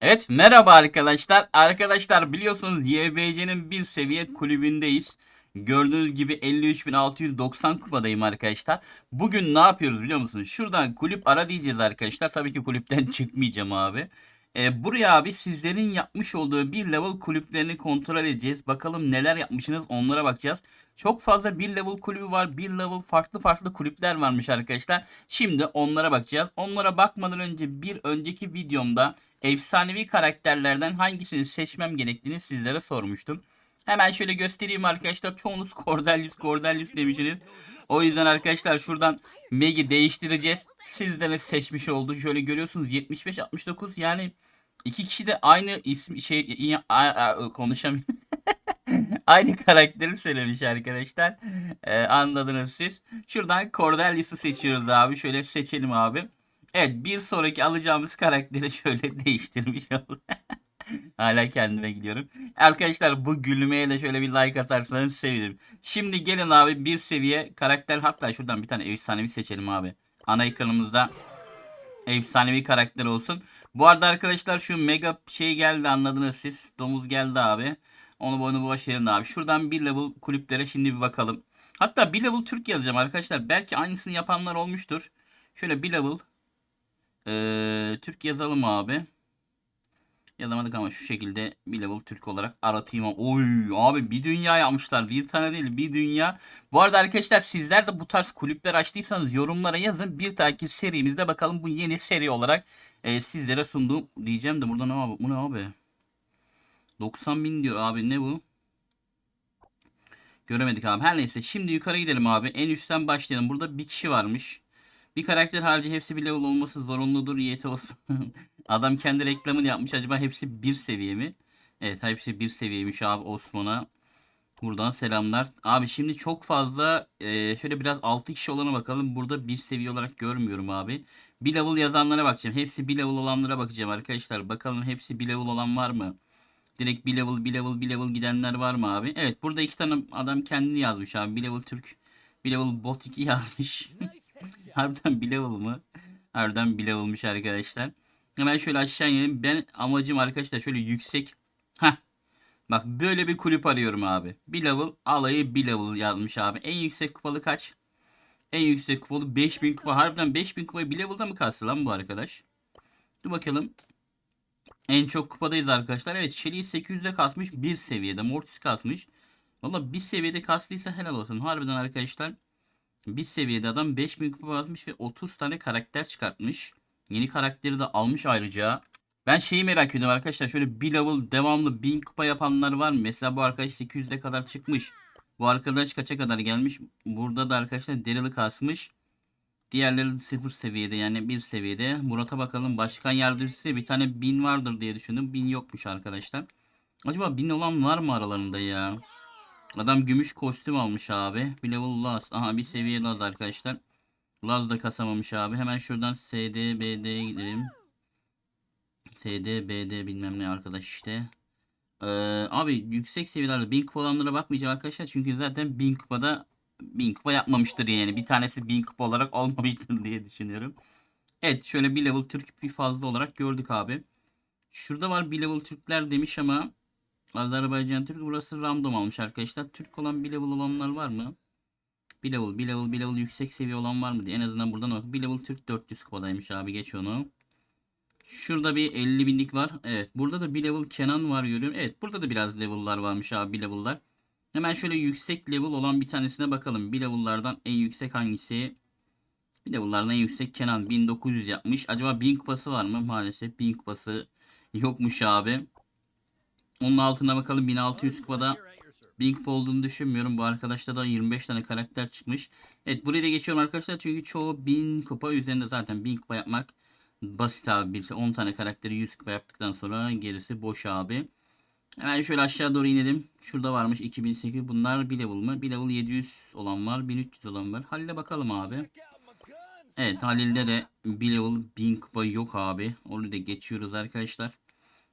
Evet merhaba arkadaşlar. Arkadaşlar biliyorsunuz YBC'nin bir seviye kulübündeyiz. Gördüğünüz gibi 53.690 kupadayım arkadaşlar. Bugün ne yapıyoruz biliyor musunuz? Şuradan kulüp ara diyeceğiz arkadaşlar. Tabii ki kulüpten çıkmayacağım abi. Ee, buraya abi sizlerin yapmış olduğu bir level kulüplerini kontrol edeceğiz. Bakalım neler yapmışsınız onlara bakacağız. Çok fazla bir level kulübü var. Bir level farklı farklı kulüpler varmış arkadaşlar. Şimdi onlara bakacağız. Onlara bakmadan önce bir önceki videomda efsanevi karakterlerden hangisini seçmem gerektiğini sizlere sormuştum. Hemen şöyle göstereyim arkadaşlar. Çoğunuz Cordelius Cordelius demişsiniz. O yüzden arkadaşlar şuradan Meg'i değiştireceğiz. Sizlere seçmiş oldu. Şöyle görüyorsunuz 75-69 yani iki kişi de aynı ismi şey konuşamıyorum. Aynı karakteri söylemiş arkadaşlar. Ee, anladınız siz. Şuradan Cordelius'u seçiyoruz abi. Şöyle seçelim abi. Evet bir sonraki alacağımız karakteri şöyle değiştirmiş oldum. Hala kendime gidiyorum. Arkadaşlar bu gülmeye de şöyle bir like atarsanız sevinirim. Şimdi gelin abi bir seviye karakter hatta şuradan bir tane efsanevi seçelim abi. Ana ekranımızda efsanevi karakter olsun. Bu arada arkadaşlar şu mega şey geldi anladınız siz. Domuz geldi abi. Onu boş yerin abi. Şuradan bir level kulüplere şimdi bir bakalım. Hatta bir level Türk yazacağım arkadaşlar. Belki aynısını yapanlar olmuştur. Şöyle bir level ee, Türk yazalım abi. Yazamadık ama şu şekilde bir level Türk olarak aratayım. Oy abi bir dünya yapmışlar. Bir tane değil bir dünya. Bu arada arkadaşlar sizler de bu tarz kulüpler açtıysanız yorumlara yazın. Bir dahaki serimizde bakalım bu yeni seri olarak e, sizlere sunduğum diyeceğim de burada ne abi? Bu ne abi? 90 bin diyor abi ne bu? Göremedik abi. Her neyse şimdi yukarı gidelim abi. En üstten başlayalım. Burada bir kişi varmış. Bir karakter harici hepsi bir level olması zorunludur. YT Osman. Adam kendi reklamını yapmış. Acaba hepsi bir seviye mi? Evet hepsi bir seviyeymiş abi Osman'a. Buradan selamlar. Abi şimdi çok fazla e, şöyle biraz 6 kişi olana bakalım. Burada bir seviye olarak görmüyorum abi. Bir level yazanlara bakacağım. Hepsi bir level olanlara bakacağım arkadaşlar. Bakalım hepsi bir level olan var mı? Direkt bir level bir level bir level gidenler var mı abi? Evet burada iki tane adam kendini yazmış abi. Bir level Türk. Bir level bot 2 yazmış. Harbiden bir mı? Harbiden bir arkadaşlar. Hemen şöyle aşağı inelim. Ben amacım arkadaşlar şöyle yüksek. Heh. Bak böyle bir kulüp arıyorum abi. Bir level alayı bir level yazmış abi. En yüksek kupalı kaç? En yüksek kupalı 5000 kupa. Harbiden 5000 kupayı bir level'da mı kastı lan bu arkadaş? Dur bakalım. En çok kupadayız arkadaşlar. Evet Shelly 800'de kasmış. Bir seviyede. Mortis kasmış. Valla bir seviyede kastıysa helal olsun. Harbiden arkadaşlar. Bir seviyede adam 5000 kupa basmış ve 30 tane karakter çıkartmış. Yeni karakteri de almış ayrıca. Ben şeyi merak ediyorum arkadaşlar. Şöyle bir level devamlı 1000 kupa yapanlar var mı? Mesela bu arkadaş 800'e kadar çıkmış. Bu arkadaş kaça kadar gelmiş? Burada da arkadaşlar Daryl'ı kasmış. Diğerleri sıfır seviyede yani bir seviyede. Murat'a bakalım. Başkan yardımcısı bir tane 1000 vardır diye düşündüm. 1000 yokmuş arkadaşlar. Acaba 1000 olan var mı aralarında ya? Adam gümüş kostüm almış abi. Bir level Laz. Aha bir seviye Laz arkadaşlar. Laz da kasamamış abi. Hemen şuradan SDBD'ye gidelim. SDBD bilmem ne arkadaş işte. Ee, abi yüksek seviyelerde 1000 kupa olanlara bakmayacağım arkadaşlar. Çünkü zaten 1000 kupada 1000 kupa yapmamıştır yani. Bir tanesi 1000 kupa olarak olmamıştır diye düşünüyorum. Evet şöyle bir level Türk bir fazla olarak gördük abi. Şurada var bir level Türkler demiş ama Azerbaycan Türk burası random almış arkadaşlar. Türk olan bir level olanlar var mı? Bir level, bir level, bir level yüksek seviye olan var mı diye en azından buradan bak. Bir level Türk 400 kupadaymış abi geç onu. Şurada bir 50 binlik var. Evet burada da bir level Kenan var görüyorum. Evet burada da biraz level'lar varmış abi bir level'lar. Hemen şöyle yüksek level olan bir tanesine bakalım. Bir level'lardan en yüksek hangisi? Bir level'lardan en yüksek Kenan 1900 yapmış. Acaba 1000 kupası var mı? Maalesef 1000 kupası yokmuş abi. Onun altına bakalım 1600 kupada 1000 kupa olduğunu düşünmüyorum. Bu arkadaşta da 25 tane karakter çıkmış. Evet buraya da geçiyorum arkadaşlar. Çünkü çoğu 1000 kupa üzerinde zaten 1000 kupa yapmak basit abi. Birisi 10 tane karakteri 100 kupa yaptıktan sonra gerisi boş abi. Hemen şöyle aşağı doğru inelim. Şurada varmış 2008. Bunlar bir level mı? Bir level 700 olan var. 1300 olan var. Halil'e bakalım abi. Evet Halil'de de bir level 1000 kupa yok abi. Onu da geçiyoruz arkadaşlar.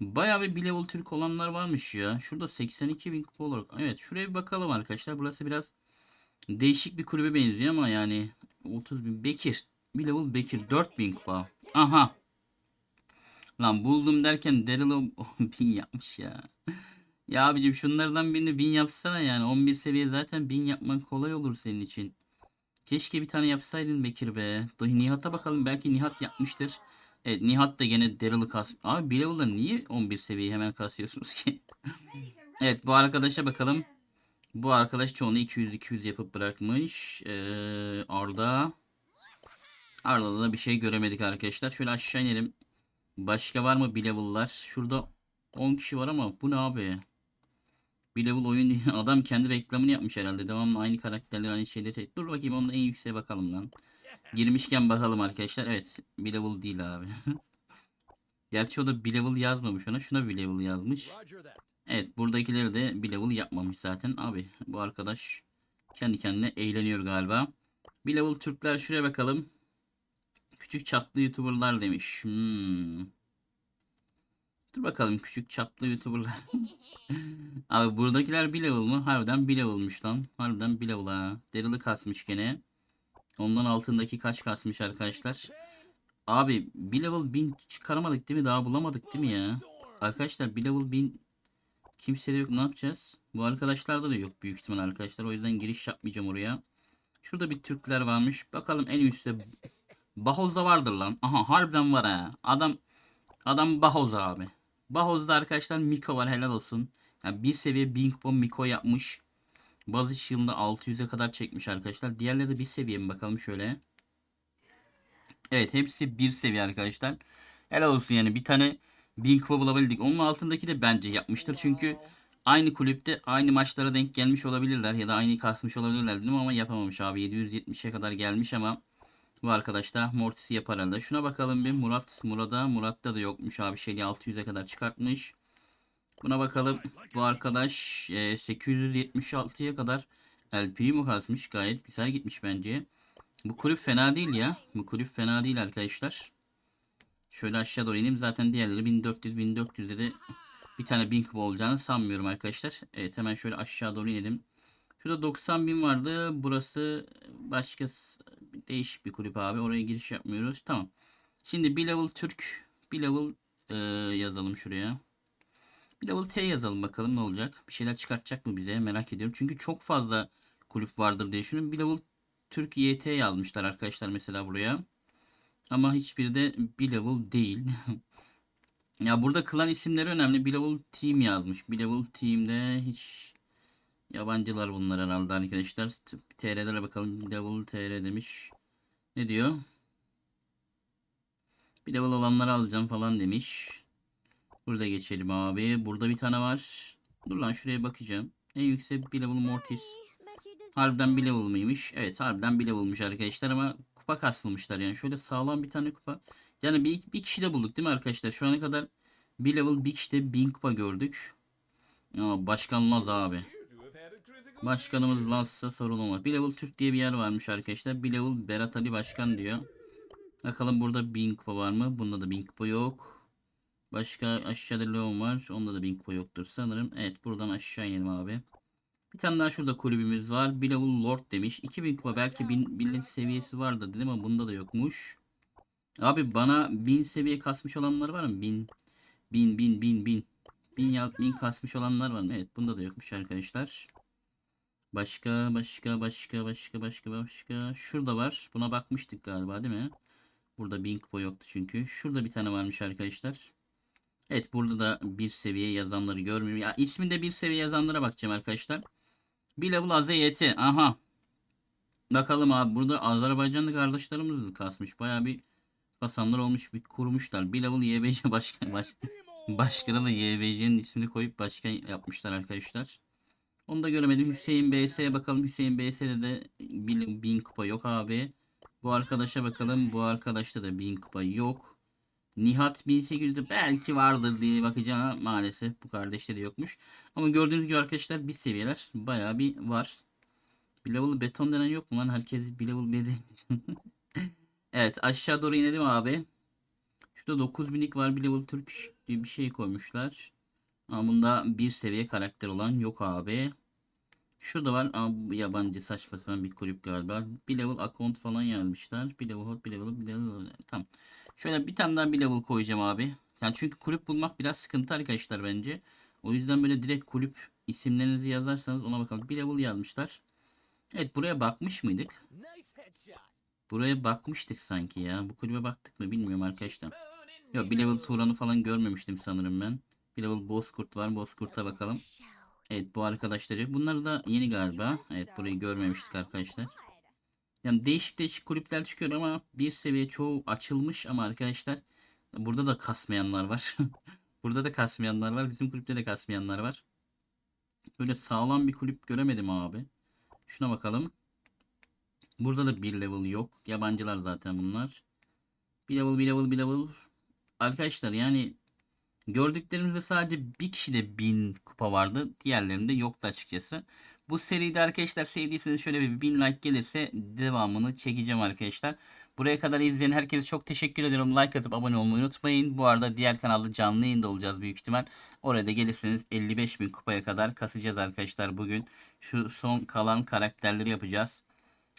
Bayağı bir level Türk olanlar varmış ya. Şurada 82 bin kupa olarak. Evet şuraya bir bakalım arkadaşlar. Burası biraz değişik bir kulübe benziyor ama yani 30 bin. Bekir. Bir level Bekir 4000 kupa. Aha. Lan buldum derken Daryl'ı bin yapmış ya. Ya abicim şunlardan birini bin yapsana yani. 11 seviye zaten bin yapman kolay olur senin için. Keşke bir tane yapsaydın Bekir be. Nihat'a bakalım belki Nihat yapmıştır. Evet Nihat da gene Daryl'ı kas. Abi Bilevel'da niye 11 seviyeyi hemen kasıyorsunuz ki? evet bu arkadaşa bakalım. Bu arkadaş çoğunu 200-200 yapıp bırakmış. Ee, Arda. Arda'da da bir şey göremedik arkadaşlar. Şöyle aşağı inelim. Başka var mı Bilevel'lar? Şurada 10 kişi var ama bu ne abi? Bilevel oyun. Adam kendi reklamını yapmış herhalde. Devamlı aynı karakterler aynı şeyleri. Dur bakayım onda en yükseğe bakalım lan. Girmişken bakalım arkadaşlar. Evet. Bilevel değil abi. Gerçi o da Bilevel yazmamış ona. Şuna Bilevel yazmış. Evet buradakileri de Bilevel yapmamış zaten. Abi bu arkadaş kendi kendine eğleniyor galiba. Bilevel Türkler şuraya bakalım. Küçük çaplı YouTuber'lar demiş. Hmm. Dur bakalım küçük çaplı YouTuber'lar. Abi buradakiler bir level mı? Harbiden bir level'mış lan. Harbiden bir level ha. Daryl'ı kasmış gene. Ondan altındaki kaç kasmış arkadaşlar? Abi bir level 1000 çıkaramadık değil mi? Daha bulamadık değil mi ya? Arkadaşlar bir level 1000 kimsede yok. Ne yapacağız? Bu arkadaşlarda da yok büyük ihtimal arkadaşlar. O yüzden giriş yapmayacağım oraya. Şurada bir Türkler varmış. Bakalım en üstte Bahoz'da vardır lan. Aha harbiden var ha. Adam adam Bahoz abi. Bahoz'da arkadaşlar Miko var helal olsun. Yani bir seviye 1000 kupa Miko yapmış. Bazı yılında 600'e kadar çekmiş arkadaşlar. Diğerleri de bir seviye mi bakalım şöyle. Evet hepsi bir seviye arkadaşlar. Helal olsun yani bir tane 1000 kupa bulabildik. Onun altındaki de bence yapmıştır. Çünkü aynı kulüpte aynı maçlara denk gelmiş olabilirler. Ya da aynı kasmış olabilirler dedim ama yapamamış abi. 770'e kadar gelmiş ama bu arkadaş da Mortis'i yapar herhalde. Şuna bakalım bir Murat. Murat'a Murat'ta da yokmuş abi. Şeyi 600'e kadar çıkartmış. Buna bakalım. Bu arkadaş e, 876'ya kadar LP'yi mi kasmış? Gayet güzel gitmiş bence. Bu kulüp fena değil ya. Bu kulüp fena değil arkadaşlar. Şöyle aşağı doğru ineyim. Zaten diğerleri 1400 1400'de de bir tane 1000 kupa olacağını sanmıyorum arkadaşlar. Evet hemen şöyle aşağı doğru inelim. Şurada 90 bin vardı. Burası başka değişik bir kulüp abi. Oraya giriş yapmıyoruz. Tamam. Şimdi bir level Türk, bir level e, yazalım şuraya. Bir level T yazalım bakalım ne olacak. Bir şeyler çıkartacak mı bize merak ediyorum. Çünkü çok fazla kulüp vardır diye düşünüyorum. Bir level Türk YT yazmışlar arkadaşlar mesela buraya. Ama hiçbiri de bir level değil. ya burada klan isimleri önemli. Bir level team yazmış. Bir level team'de hiç yabancılar bunlar herhalde arkadaşlar. TR'lere bakalım. Bir level TR demiş. Ne diyor? Bir level olanları alacağım falan demiş. Burada geçelim abi. Burada bir tane var. Dur lan şuraya bakacağım. En yüksek bir level Mortis. Harbiden bir level mıymış? Evet harbiden bir level'mış arkadaşlar ama kupa kasılmışlar yani. Şöyle sağlam bir tane kupa. Yani bir, bir kişi de bulduk değil mi arkadaşlar? Şu ana kadar bir level bir kişide bin kupa gördük. Ama başkan Laz abi. Başkanımız Laz'sa sorun olmaz. Bir level Türk diye bir yer varmış arkadaşlar. Bir level Berat Ali Başkan diyor. Bakalım burada bin kupa var mı? Bunda da bin kupa yok. Başka aşağıda Leon var. Onda da bin kupa yoktur sanırım. Evet buradan aşağı inelim abi. Bir tane daha şurada kulübümüz var. Bir level Lord demiş. 2000 kupa belki 1000 bin seviyesi vardı dedim ama bunda da yokmuş. Abi bana 1000 seviye kasmış olanlar var mı? 1000 1000 1000 1000 1000 1000 ya 1000 kasmış olanlar var mı? Evet bunda da yokmuş arkadaşlar. Başka başka başka başka başka başka. Şurada var. Buna bakmıştık galiba değil mi? Burada 1000 kupa yoktu çünkü. Şurada bir tane varmış arkadaşlar. Evet burada da bir seviye yazanları görmüyorum. Ya isminde bir seviye yazanlara bakacağım arkadaşlar. Bir level AZYT. Aha. Bakalım abi burada Azerbaycanlı kardeşlerimiz de kasmış. Baya bir kasanlar olmuş bir kurmuşlar. Bir level YBC başkan baş, başkanı da YBC'nin ismini koyup başkan yapmışlar arkadaşlar. Onu da göremedim. Hüseyin BS'ye bakalım. Hüseyin BS'de de 1000 kupa yok abi. Bu arkadaşa bakalım. Bu arkadaşta da 1000 kupa yok. Nihat 1800'de belki vardır diye bakacağım maalesef bu kardeşte de yokmuş. Ama gördüğünüz gibi arkadaşlar bir seviyeler bayağı bir var. Bir level beton denen yok mu lan? Herkes bir level B değil. evet aşağı doğru inelim abi. Şurada 9000'lik var bir level Türk diye bir şey koymuşlar. Ama bunda bir seviye karakter olan yok abi. Şurada var ama yabancı saçma sapan bir kulüp galiba. Bir level account falan yazmışlar. Bir level hot, bir level, bir level. Tamam. Şöyle bir tane daha bir level koyacağım abi. Yani çünkü kulüp bulmak biraz sıkıntı arkadaşlar bence. O yüzden böyle direkt kulüp isimlerinizi yazarsanız ona bakalım. Bir level yazmışlar. Evet buraya bakmış mıydık? Buraya bakmıştık sanki ya. Bu kulübe baktık mı bilmiyorum arkadaşlar. Yok bir level Turan'ı falan görmemiştim sanırım ben. Bir level Bozkurt var. Bozkurt'a bakalım. Evet bu arkadaşlar yok. Bunlar da yeni galiba. Evet burayı görmemiştik arkadaşlar. Yani değişik değişik kulüpler çıkıyor ama bir seviye çoğu açılmış ama arkadaşlar burada da kasmayanlar var. burada da kasmayanlar var. Bizim kulüpte de kasmayanlar var. Böyle sağlam bir kulüp göremedim abi. Şuna bakalım. Burada da bir level yok. Yabancılar zaten bunlar. Bir level, bir level, bir level. Arkadaşlar yani gördüklerimizde sadece bir kişide 1000 kupa vardı. Diğerlerinde yoktu açıkçası. Bu seride arkadaşlar sevdiyseniz şöyle bir 1000 like gelirse devamını çekeceğim arkadaşlar. Buraya kadar izleyen herkese çok teşekkür ediyorum. Like atıp abone olmayı unutmayın. Bu arada diğer kanalda canlı yayında olacağız büyük ihtimal. Oraya da gelirseniz 55 bin kupaya kadar kasacağız arkadaşlar bugün. Şu son kalan karakterleri yapacağız.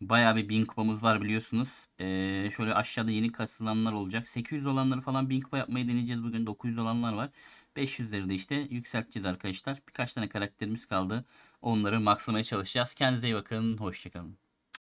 Bayağı bir 1000 kupamız var biliyorsunuz. Ee, şöyle aşağıda yeni kasılanlar olacak. 800 olanları falan 1000 kupa yapmayı deneyeceğiz bugün. 900 olanlar var. 500'leri de işte yükselteceğiz arkadaşlar. Birkaç tane karakterimiz kaldı. Onları maxlamaya çalışacağız. Kendinize iyi bakın. Hoşçakalın.